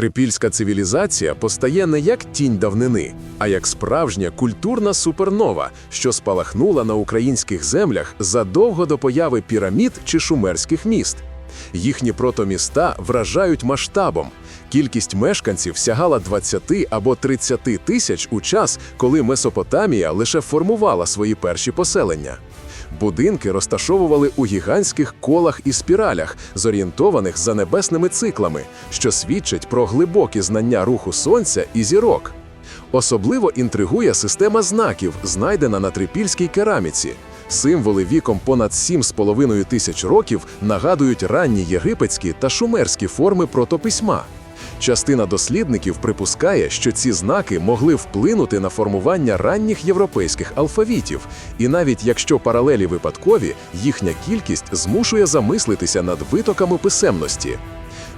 Трипільська цивілізація постає не як тінь давнини, а як справжня культурна супернова, що спалахнула на українських землях задовго до появи пірамід чи шумерських міст. Їхні протоміста вражають масштабом. Кількість мешканців сягала 20 або 30 тисяч у час, коли Месопотамія лише формувала свої перші поселення. Будинки розташовували у гігантських колах і спіралях, зорієнтованих за небесними циклами, що свідчить про глибокі знання руху сонця і зірок. Особливо інтригує система знаків, знайдена на трипільській кераміці. Символи віком понад 7,5 тисяч років нагадують ранні єгипетські та шумерські форми протописьма. Частина дослідників припускає, що ці знаки могли вплинути на формування ранніх європейських алфавітів, і навіть якщо паралелі випадкові, їхня кількість змушує замислитися над витоками писемності.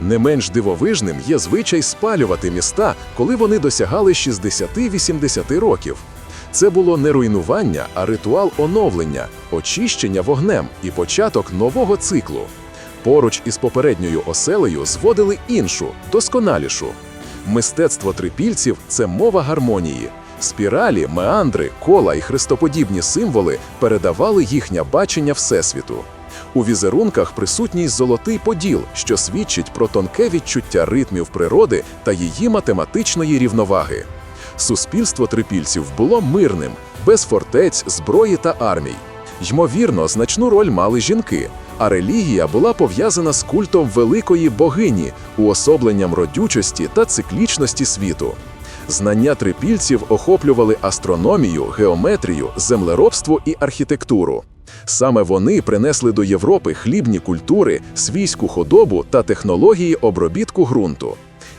Не менш дивовижним є звичай спалювати міста, коли вони досягали 60-80 років. Це було не руйнування, а ритуал оновлення, очищення вогнем і початок нового циклу. Поруч із попередньою оселею зводили іншу, досконалішу. Мистецтво трипільців це мова гармонії. Спіралі, меандри, кола і хрестоподібні символи передавали їхнє бачення Всесвіту. У візерунках присутній золотий поділ, що свідчить про тонке відчуття ритмів природи та її математичної рівноваги. Суспільство трипільців було мирним, без фортець, зброї та армій. Ймовірно, значну роль мали жінки, а релігія була пов'язана з культом великої богині, уособленням родючості та циклічності світу. Знання трипільців охоплювали астрономію, геометрію, землеробство і архітектуру. Саме вони принесли до Європи хлібні культури, свійську худобу та технології обробітку ґрунту.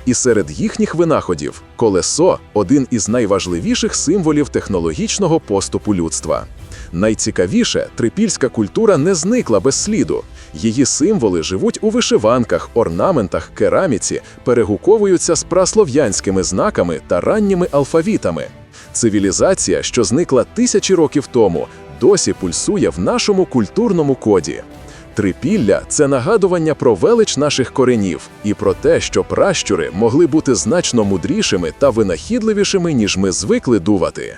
І серед їхніх винаходів колесо один із найважливіших символів технологічного поступу людства. Найцікавіше, трипільська культура не зникла без сліду. Її символи живуть у вишиванках, орнаментах, кераміці, перегуковуються з праслов'янськими знаками та ранніми алфавітами. Цивілізація, що зникла тисячі років тому, досі пульсує в нашому культурному коді. Трипілля це нагадування про велич наших коренів і про те, що пращури могли бути значно мудрішими та винахідливішими, ніж ми звикли дувати.